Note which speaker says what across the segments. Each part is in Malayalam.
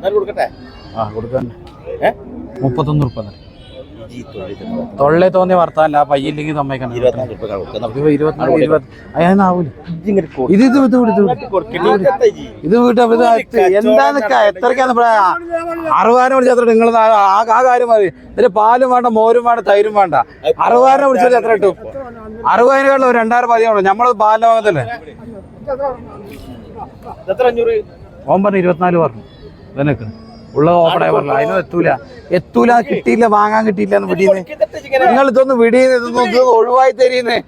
Speaker 1: എന്നാലും കൊടുക്കട്ടെ?
Speaker 2: ആ കൊടുക്കാൻ.
Speaker 1: ഏ?
Speaker 2: മുപ്പത്തൊന്ന്. തൊള്ളേ തോന്നിയ വർത്താനല്ല ആ പയ്യില്ലെങ്കിൽ.
Speaker 1: നമുക്ക്
Speaker 2: ഇത് ഇത് ഇത് വീട്ടാ എന്താന്ന് എത്രക്കാന്ന് അറുപതിനെ വിളിച്ചാൽ നിങ്ങൾ ആ കാര്യം മതി. ഇതിന് പാലും വേണ്ട മോരും വേണ്ട തൈരും വേണ്ട. അറുപതിനെ വിളിച്ചാൽ എത്ര കിട്ടും? അറുപതിനെക്കാളും ഒരു രണ്ടായിരം പതിനാണ് നമ്മളത് പാലിന്റെ ഭാഗത്തല്ലേ ഓൻ പറഞ്ഞു ഇരുപത്തിനാല് പറഞ്ഞു. ഇതിനൊക്കെ ഉള്ള ആയി പറഞ്ഞു അതിനും എത്തൂല. എത്തൂല കിട്ടിയില്ല വാങ്ങാൻ കിട്ടിയില്ല എന്ന് വിടിയുന്നേ നിങ്ങൾ ഇതൊന്ന് വിടിയുന്നേ ഇതൊന്നും ഇതൊന്ന് ഒഴിവായി തരീന്നേ.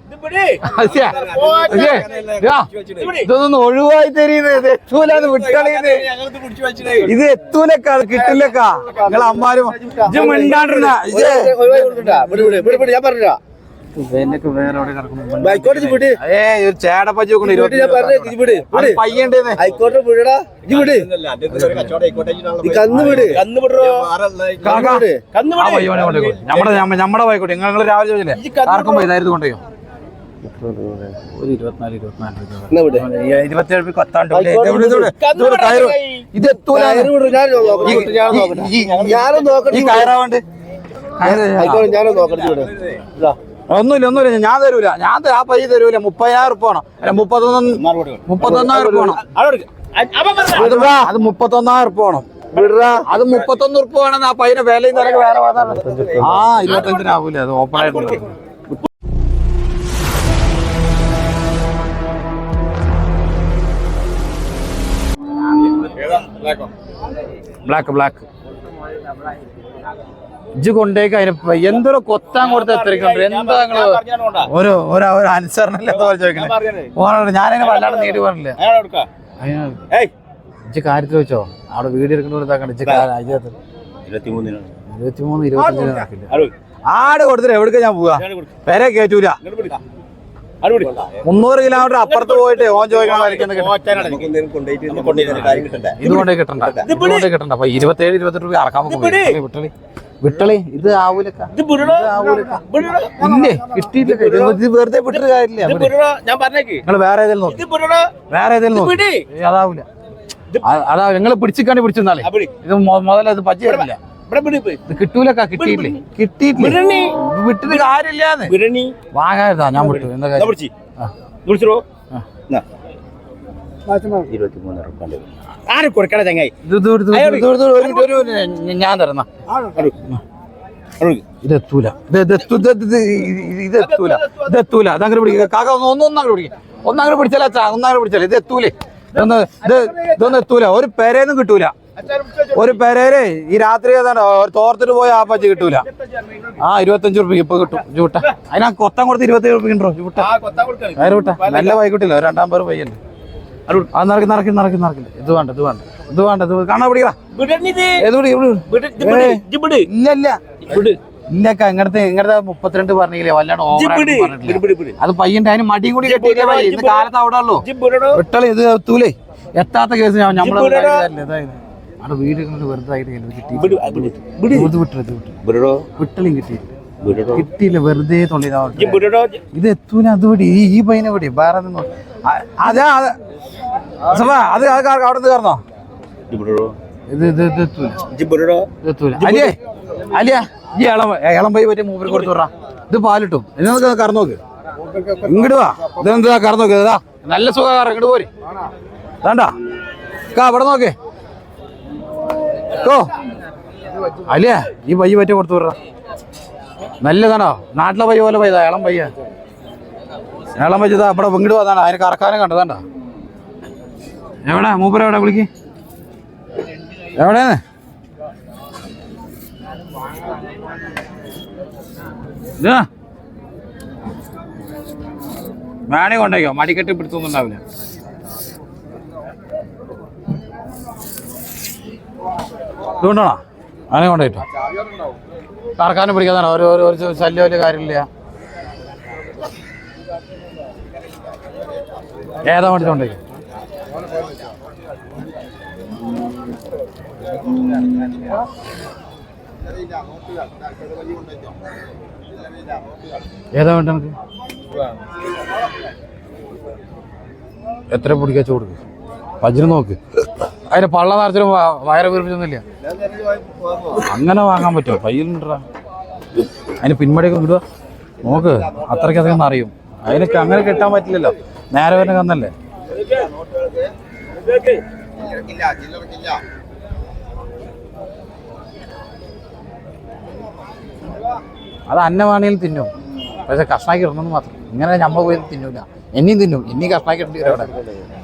Speaker 2: ഇതൊന്നും ഒഴിവായി തരീന്നേ. ഇത് എത്തൂലെന്ന്
Speaker 1: വലിച്ചിട്ടേ.
Speaker 2: ഇത് എത്തൂലക്കാ കിട്ടില്ലക്കാ. നിങ്ങളെ അമ്മാരും ഇജ്ജ് മിണ്ടാണ്ടിരുന്ന.
Speaker 1: ഞാൻ പറഞ്ഞ
Speaker 2: നമ്മുടെ പോയിക്കോട്ടെ നിങ്ങൾ രാവിലെ ചോദിച്ചില്ലേ? ആർക്കും ഇതായിരുന്നു കൊണ്ടോ
Speaker 1: ഞാനും നോക്കട്ടെ,
Speaker 2: ഈ-
Speaker 1: നോക്കട്ടെ.
Speaker 2: ഒന്നുമില്ല ഒന്നുമില്ല. ഞാൻ തരൂല. ഞാൻ ആ പൈസ തരൂല. മുപ്പതിനായിരം ഉറുപ്പ വേണം. അല്ല മുപ്പത്തൊന്ന് മുപ്പത്തൊന്നായിരം ഉറുപ്പ വേണം. അത് മുപ്പത്തൊന്നായിരം ഉറുപ്പ വേണം. അത് മുപ്പത്തൊന്ന് ഉറുപ്പ വേണം. ആ പൈന വിലയും നിരക്ക് വേറെ ആ ഇരുപത്തഞ്ചിനാവൂല അത് ഓപ്പൺ ആയിട്ട് ബ്ലാക്ക് ബ്ലാക്ക് ഇജ്ജ് കൊണ്ടേക്ക് അതിന് എന്തൊരു കൊത്താൻ കൊടുത്ത് എത്രയ്ക്കുണ്ട് എന്താ
Speaker 1: നിങ്ങൾ.
Speaker 2: ഒരു ഒരു ഒരു അനുസരണല്ലേ
Speaker 1: ഞാൻ
Speaker 2: ചോദിക്കണേ. ഓനോട് ഞാനതിനെ വല്ലാണ്ട് നീട്ടി പറഞ്ഞില്ലേ. ഇജ്ജ് കാര്യത്തിൽ വെച്ചോ? അവിടെ വീട് എടുക്കുന്ന ഇതാക്കണ്ട. ഇജ്ജ് കാ- അതിനകത്ത്
Speaker 1: ഇരുപത്തിമൂന്നിനാണ്.
Speaker 2: ഇരുപത്തിമൂന്ന് ഇരുപത്തഞ്ചിന് നടക്കില്ല ആട് കൊടുത്തിട്ട് എവിടേക്ക് ഞാൻ പോവാ? പേരെ
Speaker 1: കേറ്റൂല.
Speaker 2: മുന്നൂറ് കിലോമീറ്റർ അപ്പുറത്ത് പോയിട്ട് ഓൻ ചോദിക്കണം? ഇതുകൊണ്ടേ കിട്ടണ്ട. ഇതുകൊണ്ടേ കിട്ടണ്ട. അപ്പൊ ഇരുപത്തേഴ് ഇരുപത്തെട്ട് രൂപ അറക്കാൻ
Speaker 1: പിടി.
Speaker 2: വിട്ടളി ഇത് ആവൂലക്ക. ഇല്ലേ? കിട്ടിയില്ല ഇത് വെറുതെ കാര്യമില്ല.
Speaker 1: ഞാൻ പറഞ്ഞേക്ക്.
Speaker 2: നിങ്ങൾ വേറെ ഏതെങ്കിലും നോക്കി. വേറെ ഏതെങ്കിലും നോക്കി. അതാവൂല. അതാ നിങ്ങൾ പിടിച്ചിക്കാണ്ട് പിടിച്ചെന്നാലേ. ഇത് മുതലത് മുതല ഇത് പച്ച തരില്ല
Speaker 1: ഇവിടെ പിടി പോയി.
Speaker 2: ഇത് കിട്ടൂലക്ക കിട്ടിയില്ലേ കിട്ടിയിട്ടില്ല. വിട്ടിട്ട് കാര്യമില്ലാന്ന്. വാങ്ങാതാ ഞാൻ വിട്ടു. എന്താ കാര്യം.
Speaker 1: ഇരുപത്തിമൂന്ന് ഉറുപ്പുണ്ട്. ആരും കൊടുക്കണ ചങ്ങായി?
Speaker 2: ഞാൻ തരുന്ന അതങ്ങനെ പിടിക്കുക കാക്ക ഒന്ന് പിടിക്കുക ഒന്നങ്ങനെ പിടിച്ചാലേ അച്ഛാ ഒന്നങ്ങനെ പിടിച്ചാലേ. ഇത് എത്തൂലേ. ഇതൊന്ന് ഇത് ഇതൊന്നും എത്തൂല. ഒരു പെരേന്നും കിട്ടൂല. ഒരു പെരേര് ഈ രാത്രി ഏതാണ്ട് തോർത്തിട്ട് പോയ ആ പച്ച കിട്ടൂല. ആ ഇരുപത്തഞ്ച് റുപ്യ ഇപ്പൊ കിട്ടും. ചൂട്ട. അതിനാ കൊത്തം കൊടുത്ത് ഇരുപത്തേഴ് റുപ്യ ഉണ്ടോ? ചൂട്ട. വിട്ട നല്ല വൈകിട്ടില്ല ഒരു രണ്ടാം പേര് പിടിക്കടാ. ഇല്ല ഇല്ല.
Speaker 1: വിട്.
Speaker 2: ഇല്ലക്ക ഇങ്ങനത്തെ ഇങ്ങനത്തെ മുപ്പത്തിരണ്ട് പറഞ്ഞില്ലേ വല്ലാണ്ട്. അത് പയ്യന്റെ അതിന് മടിയും കൂടി കെട്ടിയില്ലേ ഇന്ന് കാലത്ത് അവിടെ ഉള്ളൂ. വിട്ടളി ഇത് എത്തൂലേ? എത്താത്ത കേസ് നമ്മളെ. അവിടെ വീട് കിട്ടി. വിട്ടളിയും കിട്ടിയില്ല. കിട്ടിയില്ല വെറുതെ തൊള്ളി
Speaker 1: ഇത്
Speaker 2: എത്തൂല അതുപടി ഈ പയ്യനെ പടി വേറെ അതാ അത് അവിടെ നിന്ന്
Speaker 1: ഇത്
Speaker 2: ഈ ഇളം ഇളം മൂപ്പര് കൊടുത്തു വിടാ പാലിട്ടും. ഇതിനൊക്കെ കറന്നോക്ക് ഇങ്ങോട്ട് വാ. ഇതെന്താ കറന്നോക്ക് ഇതാ നല്ല സുഖകാരം ഇങ്ങോട്ട് പോരെ. വേണ്ട. കാ ഇവിടെ നോക്കേ. ഓ അലിയ ഈ പയ്യ പറ്റി കൊടുത്തു വിടാ നല്ലതാണോ? നാട്ടിലെ പയ്യ പോലെ പയ്യതാ ഇളം പയ്യ ഇളം പയ്യതാ ഇവിടെ ഇങ്ങോട്ട് വന്നാണ് അതിന് കറക്കാനും കണ്ടതാണ്ട. എവിടെ? മൂപ്പര എവിടെ? വിളിക്ക് എവിടെയാണ്? ഇതാ. വേണേ കൊണ്ടേക്കോ മടിക്കെട്ടി പിടുത്തൊന്നും ഉണ്ടാവില്ല. ഇതുകൊണ്ടാണോ അങ്ങനെ കൊണ്ടുപോയിട്ടോ കറക്കാനും പിടിക്കാതാണ് ഒരു ഒരു ശല്യം വലിയ കാര്യമില്ല. ഏതാ വേണ്ടി കൊണ്ടേക്കോ ഏതാ വേണ്ട നമുക്ക് എത്ര പിടിക്കാച്ച കൊടുക്ക് പജിന് നോക്ക്. അതിന് പള്ള നിറച്ചിലും വയറ് വീർപ്പിച്ചൊന്നുമില്ല. അങ്ങനെ വാങ്ങാൻ പറ്റുമോ? പയ്യലുണ്ടാ അതിന് പിന്മടിയൊക്കെ വിടുക നോക്ക് അത്രയ്ക്ക് അധികം അറിയും. അതിനൊക്കെ അങ്ങനെ കിട്ടാൻ പറ്റില്ലല്ലോ. നേരെ വരുന്ന കന്നല്ലേ? അത് അന്നവാണിയിൽ തിന്നും. പക്ഷെ കഷ്ണാക്കി ഇടണമെന്ന് മാത്രം. ഇങ്ങനെ നമ്മൾ പോയി തിന്നൂല. എന്നെയും തിന്നും. ഇനിയും കഷ്ണാക്കി ഇടേണ്ടി വരും അവിടെ.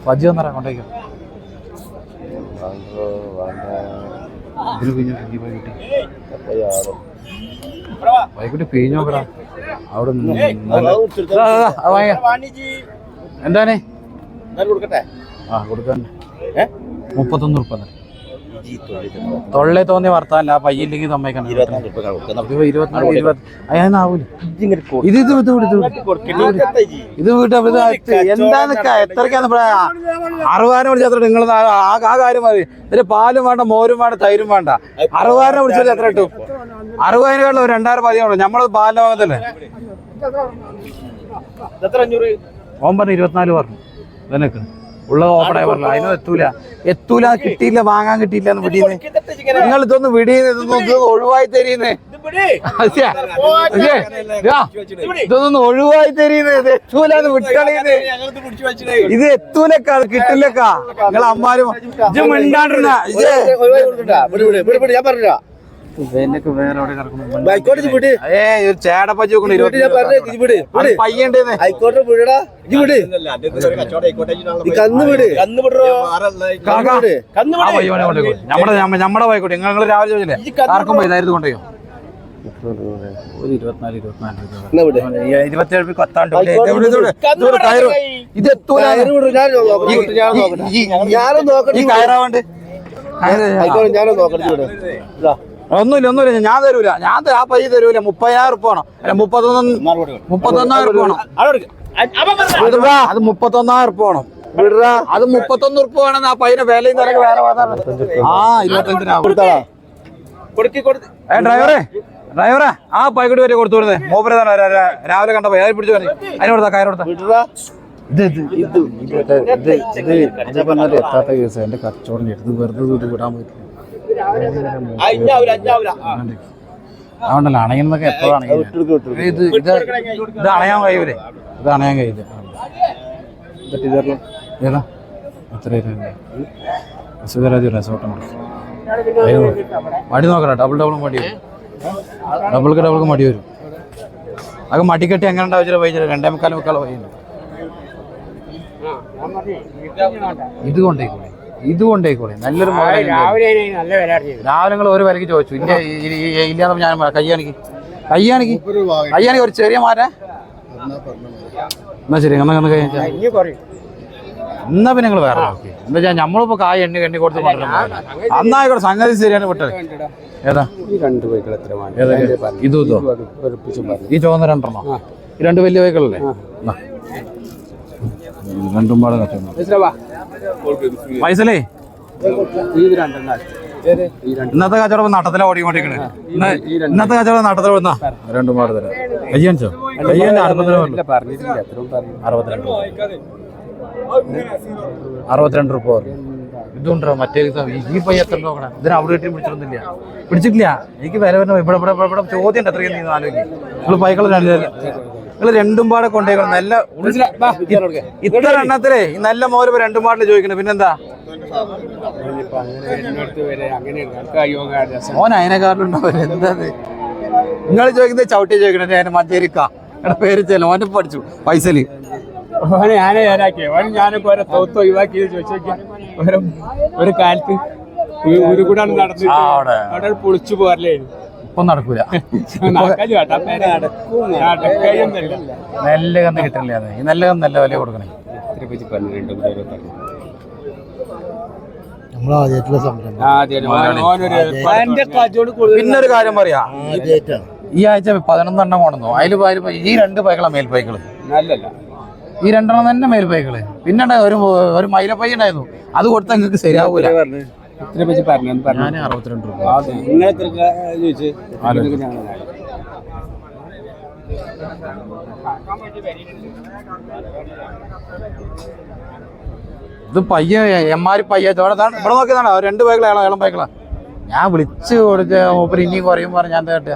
Speaker 2: പജ്ജി വന്നറ കൊണ്ടേക്കും വൈകിട്ട് പിഴിഞ്ഞു നോക്കടാ. അവിടെ. എന്താണ്
Speaker 1: കൊടുക്കട്ടെ?
Speaker 2: ആ കൊടുക്കാൻ മുപ്പത്തൊന്ന് ഉറുപ്പ തൊള്ളേ തോന്നിയ വർത്താനല്ല ആ പയ്യില്ലെങ്കിൽ
Speaker 1: ഇരുപത്തിനാല്
Speaker 2: ഇരുപത്തി ഇത് ഇത് ഇത് ഇത് വീട്ടാ എന്താന്ന് എത്രക്കാന്ന് പറയാ അറുപതിനെ നിങ്ങൾ ആ ആ കാര്യം മതി. ഇതിന് പാലും വേണ്ട മോരും വേണ്ട തൈരും വേണ്ട. അറുപതിനെ വിളിച്ചാൽ എത്ര കിട്ടും? അറുപതിനെക്കാളും ഒരു രണ്ടായിരം മതിയാണോ നമ്മൾ
Speaker 1: പാലിന്റെ ഭാഗത്തല്ലേ?
Speaker 2: ഓൻ പറഞ്ഞു ഇരുപത്തിനാല് പറഞ്ഞു. നിനക്ക് ഉള്ളത് ഓപ്പണായി പറഞ്ഞു അതിനും എത്തൂല. എത്തൂല കിട്ടിയില്ല വാങ്ങാൻ കിട്ടിയില്ല എന്ന് വിടിയുന്നേ നിങ്ങൾ ഇതൊന്ന് വിടിയുന്നേ ഇതൊന്നും ഇത് ഒഴിവായി തരീന്നേ. ഇതൊന്നും ഒഴിവായി തരീന്നേ. ഇത് എത്തൂലെന്ന്
Speaker 1: പിടിച്ച്
Speaker 2: ഇത് എത്തൂലക്കാ കിട്ടില്ലക്കാ. നിങ്ങൾ അമ്മാരും ഇത് മിണ്ടാണ്ടിരുന്ന
Speaker 1: ഞാൻ പറഞ്ഞേ, ആയിക്കോട്ടെ വിടടാ. ഇജ്ജ് വിട്. കന്ന് വിട്. കന്ന്. കന്ന്
Speaker 2: നമ്മുടെ നമ്മുടെ പോയിക്കോട്ടെ. നിങ്ങൾ രാവിലെ ചോദിച്ചില്ലേ? ആർക്കും പോയി ഇത് എത്തൂല.
Speaker 1: ഞാനും നോക്കട്ടെ
Speaker 2: ഈ കയറാവണ്ട്.
Speaker 1: ഞാനും നോക്കട്ടെ വിട്. ഇതാ.
Speaker 2: ഒന്നുമില്ല ഒന്നുമില്ല. ഞാൻ തരൂല. ഞാൻ ആ പൈസ തരൂല. മുപ്പതിനായിരം ഉറുപ്പ വേണം. അല്ല മുപ്പത്തൊന്ന്. മുപ്പത്തൊന്നായിരം ഉറുപ്പ വേണം. അത് മുപ്പത്തൊന്നായിരം ഉറുപ്പ വേണം.
Speaker 1: വിടടാ.
Speaker 2: അത് മുപ്പത്തൊന്ന് ഉറുപ്പ വേണം ആ പൈന വിലയും നിനക്ക് വേറെ ആ ഇരുപത്തഞ്ചിനാ.
Speaker 1: കൊടുത്താളാ. കൊടുക്ക്, കൊടുക്ക്.
Speaker 2: ഏ ഡ്രൈവറെ. ഡ്രൈവറെ ആ പൈക്കോട്ട് വരെ കൊടുത്തു വിടുന്നേ. മൂപ്പര് തന്നെ വരാം. രാ- രാവിലെ കണ്ട പോയി അതിൽ പിടിച്ചു പറഞ്ഞു. അതിന് കൊടുത്താ കയറി കൊടുത്താ.
Speaker 1: വിടടാ.
Speaker 2: ഇത് ഇത് ഇത് ഇത് ഇത് ഇത് ഇത് പറഞ്ഞാൽ എത്താത്ത കേസ്. എന്റെ കച്ചവടം എടുത്ത് വെറുതെ ഇത് വിടാൻ പറ്റില്ല. അതുകൊണ്ടല്ലോ അണയുന്നൊക്കെ എപ്പോഴാണ്. ഇത് ഇത് ഇത് അണയാൻ കഴിയൂലേ? ഇത് അണയാൻ കഴിയില്ല? ഏതാ? എത്ര സുഖരാജ് മടി നോക്കട്ടെ ഡബിൾ ഡബിൾ മടി വരും ഡബിൾക്ക് ഡബിൾക്ക് മടി വരും. അത് മടിക്കെട്ടി എങ്ങനെ ഉണ്ടാവില്ല പൈസ രണ്ടേ മുക്കാൽ മുക്കാൽ വൈകുന്നു ഇത് കൊണ്ടേക്കൂടെ ഇത് കൊണ്ടേക്കൂടെ നല്ലൊരു രാവിലെ നിങ്ങൾ ഒരു വിലക്ക് ചോദിച്ചു. ഇല്ല ഇ- ഇ- ഇല്ലാതെ ഞാൻ. കയ്യാണിക്ക്. കയ്യാണിക്ക്? കയ്യാണിക്ക് ഒരു ചെറിയ മാറ്റ? എന്നാ ശരി എന്നാ കഴിച്ചാ എന്നാ പിന്നെ നിങ്ങൾ വേറെ നോക്കി. എന്താ വെച്ചാൽ നമ്മളിപ്പോ കായ എണ്ണി എണ്ണി കൊടുത്ത് അന്നായിക്കോട്ടെ സംഗതി ശരിയാണ് വിട്ടത്. ഏതാ? ഇത് ഈ ചുവന്ന രണ്ടെണ്ണോ. ഈ രണ്ട് വലിയ. ഉം, രണ്ടും പാടെ കച്ചവടം പൈസലേ ഇന്നത്തെ കച്ചവടം നട്ടത്തിലെ ഓടിക്കൊണ്ടിരിക്കണേ ഇന്ന് ഇന്നത്തെ കച്ചവടം നട്ടത്തിൽ ഓടുന്ന? രണ്ടു മാറി തരാം. കയ്യന്നെ അറുപത്തിരണ്ട് അറുപത്തിരണ്ട് അറുപത്തിരണ്ട് രൂപ ഇതുണ്ടോ? മറ്റേ ഈ പയ്യ എത്ര നോക്കണം ഇതിന് അവിടെ കിട്ടി പിടിച്ചിട്ടൊന്നുമില്ല. പിടിച്ചിട്ടില്ല. എനിക്ക് വില വരുന്ന ഇവിടെ ഇവിടെ ഇവിടെ ചോദ്യം ഉണ്ട് എത്രയും നീ ആലോചിക്കും. നിങ്ങൾ പൈക്കൾ നിങ്ങൾ രണ്ടും പാടെ കൊണ്ടേക്കണം? നല്ല ഇത്ര എണ്ണത്തിലേ നല്ല മോര് രണ്ടും പാടിൽ ചോദിക്കണം പിന്നെന്താ? ഓൻ അതിനെക്കാട്ടിലുണ്ടാവില്ല എന്താ നിങ്ങൾ ചോദിക്കുന്നത് ചവിട്ടി ചോദിക്കണേ ഞാൻ മഞ്ചേരിക്ക. എടാ പേര് ചെല്ലു. മോനെ പഠിച്ചു പൈസൽ.
Speaker 3: ഓനെ ഞാനേ നേരാക്കി ഓന് ഞാനൊക്കെ ഓരോ തോത്ത് ഒഴിവാക്കി ചോദിച്ചു ഒരു കാലത്ത് ഒരു- കൂടാണ് കൂടെ നടന്നിട്ട്
Speaker 2: അവിടെ.
Speaker 3: അവിടെ പൊളിച്ചു പോരല്ലേ
Speaker 2: ഇപ്പൊ നടക്കൂല. നെല്ല് കന്ന് കിട്ടില്ല അത്. ഈ നെല്ല് കന്ന് നല്ല വില കൊടുക്കണേ. പിന്നൊരു ഒരു കാര്യം പറയാ. ഈ ആഴ്ച പതിനൊന്നെണ്ണം കൊണ്ടുവന്നു. അതിൽ ഈ രണ്ട് പൈക്കളാ മേൽപ്പൈക്കൾ
Speaker 3: നല്ലല്ല.
Speaker 2: ഈ രണ്ടെണ്ണം തന്നെ മേൽപ്പൈക്കൾ പിന്നെ ഒരു ഒരു മൈലപ്പൈ ഉണ്ടായിരുന്നു. അത് കൊടുത്താൽ നിങ്ങൾക്ക് ശരിയാവൂല.
Speaker 3: ഇത്ര പൈസ പറഞ്ഞു?
Speaker 2: ഞാൻ അറുപത്തിരണ്ട് രൂപ.
Speaker 3: നിങ്ങൾ എത്ര ചോദിച്ചു.
Speaker 2: ആലോചിച്ചു. ഇത് പയ്യ എമ്മാരി പയ്യ. ഇവിടെ ദാ- ഇവിടെ നോക്കിയതാണോ. രണ്ട് ബൈക്കിളാണോ ഏളം ബൈക്കിളാ ഞാൻ വിളിച്ചു കൊടുത്ത ഓപ്പർ ഇനിയും കുറയും പറഞ്ഞാൽ കേട്ടെ?